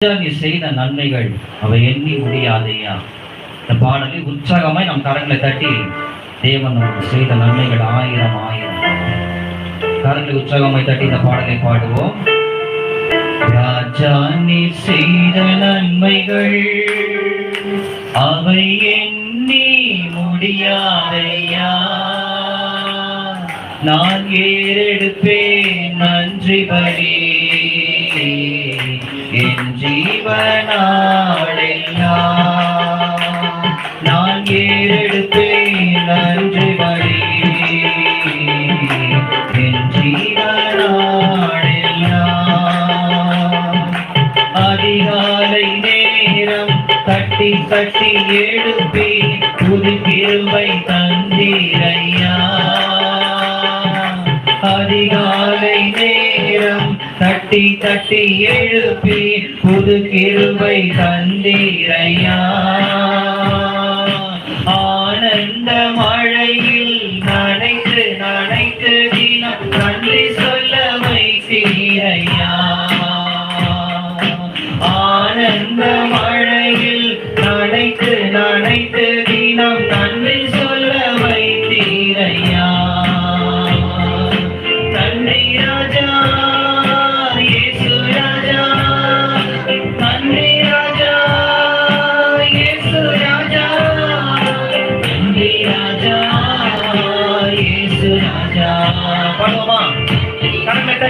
நீ செய்த நன்மைகள் அவை எண்ணி முடியாதையா? இந்த பாடலை உற்சாகமாய் நம் கரங்களை தட்டி தேவன் நமக்கு செய்த நன்மைகள் ஆயிரம் ஆயிரம். கரங்களை உற்சாகமாய் தட்டி இந்த பாடலை பாடுவோம். ராஜா நீ செய்த நன்மைகள் அவை எண்ணி முடியாதையா? நான் ஏறெடுப்பேன் நன்றி பலி. ஜீவனாடெல்லாம் நான் ஏறெடுப்பேன் நன்றி பலி என் ஜீவனாடெல்லாம் அதிகாலை நேரம் தட்டி தட்டி எழுப்பி புது கிருபை தந்தீரையா தட்டி தட்டி எழுப்பி புது கிருபை தந்தீரையா. ஆனந்த மழையில் நனைத்து நனைத்து தினம் நன்றி சொல்ல வைத்தீரையா. ஆனந்த மழையில் நனைத்து நனைத்து தினம் நன்றி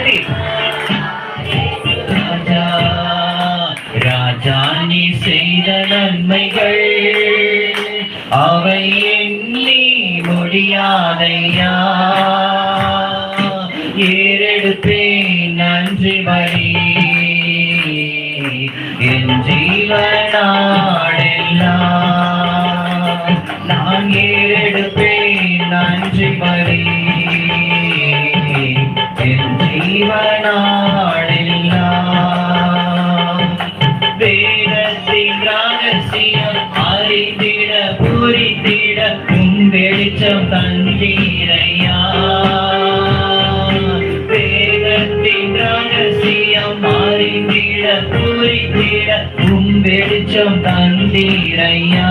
கரங்களை ராஜா நீ செய்த நன்மைகள் அவை எண்ணி முடியாதையா? ஏறெடுப்பேன் நன்றி மணி என் ஜீவனாடெல்லாம் நான் ஏறெடுப்பேன் நன்றி மணி என் வேதத்தின் ரகசியம் அறிந்திட பூரித்திட உன் வெளிச்சம் தந்தீரையா வேதத்தின் ரகசியம் அறிந்திட பூரித்திட உன் வெளிச்சம் தந்தீரையா.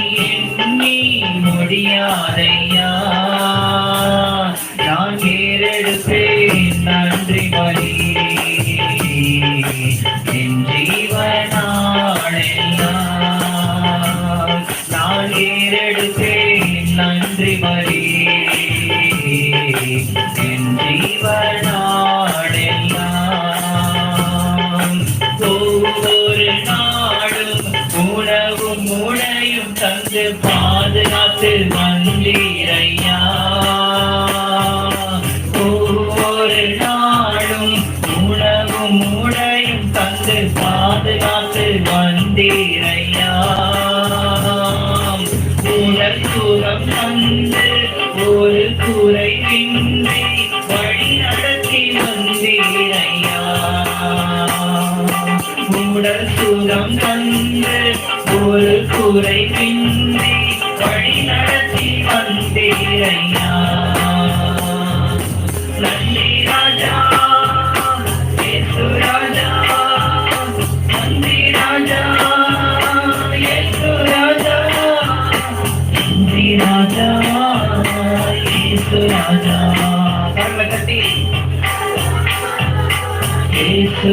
என் ஜீவனாடெல்லாம் ஒவ்வொரு நாளும் உணவும் உடையும் தந்து பாதுகாத்து வந்தீரையா. ஒவ்வொரு நாளும் உணவும் ஒரு குறை இன்றி வழி நடத்தி வந்தேரையா நன்றி ராஜா இயேசு ராஜா ராஜா ராஜா ராஜா ராஜா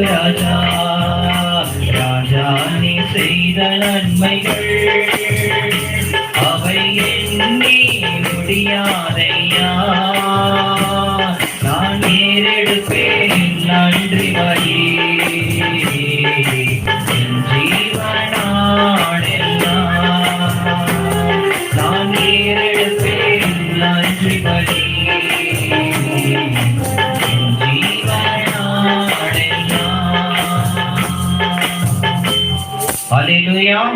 ராஜா ராஜா செய்த நன்மைகள் அவை எண்ணி முடியாதையா? நான் ஏறெடுப்பேன் நன்றி வழி Yeah.